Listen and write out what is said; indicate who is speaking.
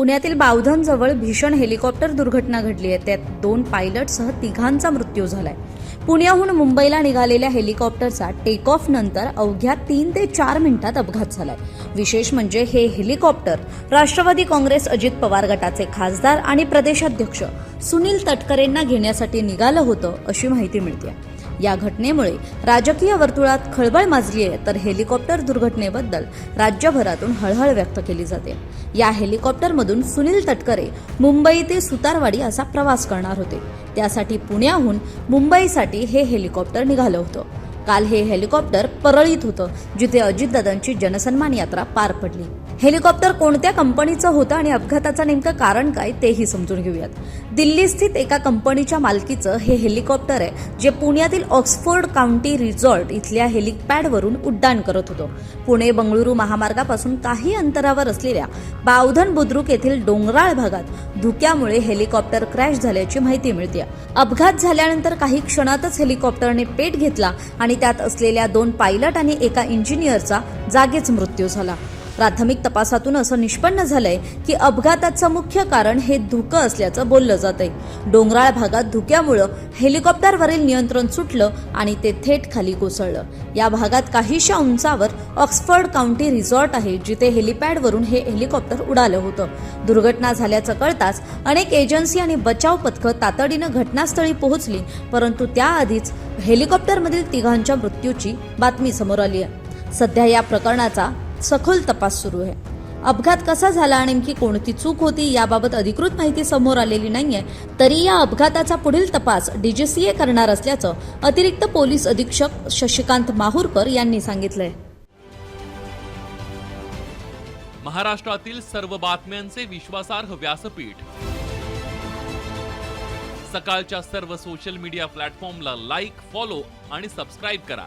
Speaker 1: पुण्यातील बावधनजवळ भीषण हेलिकॉप्टर दुर्घटना घडली आहे. त्यात दोन पायलटसह तिघांचा मृत्यू झालाय. पुण्याहून मुंबईला निघालेल्या हेलिकॉप्टरचा टेक ऑफ नंतर अवघ्या तीन ते चार मिनिटात अपघात झालाय. विशेष म्हणजे हे हेलिकॉप्टर राष्ट्रवादी काँग्रेस अजित पवार गटाचे खासदार आणि प्रदेशाध्यक्ष सुनील तटकरेंना घेण्यासाठी निघालं होतं अशी माहिती मिळते या घटनेमुळे राजकीय वर्तुळात खळबळ माजली आहे तर हेलिकॉप्टर दुर्घटनेबद्दल राज्यभरातून हळहळ व्यक्त केली जाते. या हेलिकॉप्टरमधून सुनील तटकरे मुंबई ते सुतारवाडी असा प्रवास करणार होते. त्यासाठी पुण्याहून मुंबईसाठी हे हेलिकॉप्टर निघालं होतं. काल हे हेलिकॉप्टर परळीत होतं जिथे अजितदादांची जनसन्मान यात्रा पार पडली. हेलिकॉप्टर कोणत्या कंपनीचं होतं आणि अपघाताचं नेमकं कारण काय तेही समजून घेऊयात. दिल्ली स्थित एका कंपनीच्या मालकीचं हे हेलिकॉप्टर आहे जे पुण्यातील ऑक्सफोर्ड काउंटी रिसॉर्ट इथल्या हेलिपॅडवरून उड्डाण करत होतं. पुणे बंगळुरू महामार्गापासून काही अंतरावर असलेल्या बावधन बुद्रुक येथील डोंगराळ भागात धुक्यामुळे हेलिकॉप्टर क्रॅश झाल्याची माहिती मिळते अपघात झाल्यानंतर काही क्षणातच हेलिकॉप्टरने पेट घेतला आणि त्यात असलेल्या दोन पायलट आणि एका इंजिनियरचा जागीच मृत्यू झाला. प्राथमिक तपासातून असं निष्पन्न झालंय की अपघाताचं मुख्य कारण हे धुकं असल्याचं बोललं जात आहे डोंगराळ भागात धुक्यामुळं हेलिकॉप्टरवरील नियंत्रण सुटलं आणि ते थेट खाली कोसळलं. या भागात काहीशा उंचावर ऑक्सफर्ड काउंटी रिसॉर्ट आहे जिथे हेलिपॅडवरून हे हेलिकॉप्टर उडालं होतं. दुर्घटना झाल्याचं कळताच अनेक एजन्सी आणि बचाव पथकं तातडीनं घटनास्थळी पोहोचली परंतु त्याआधीच हेलिकॉप्टरमधील तिघांच्या मृत्यूची बातमी समोर आली आहे. सध्या या प्रकरणाचा सखोल तपास सुरू आहे. अपघात कसा झाला आणि नेमकी कोणती चूक होती याबाबत अधिकृत माहिती समोर आलेली नाहीये. तरी या अपघाताचा पुढील तपास डीजीसीए करणार असल्याचं अतिरिक्त पोलीस अधीक्षक शशिकांत माहूरकर यांनी सांगितलंय.
Speaker 2: महाराष्ट्रातील सर्व बातम्यांचे विश्वासार्ह व्यासपीठ. सकाळच्या सर्व सोशल मीडिया प्लॅटफॉर्मला लाईक फॉलो आणि सबस्क्राईब करा.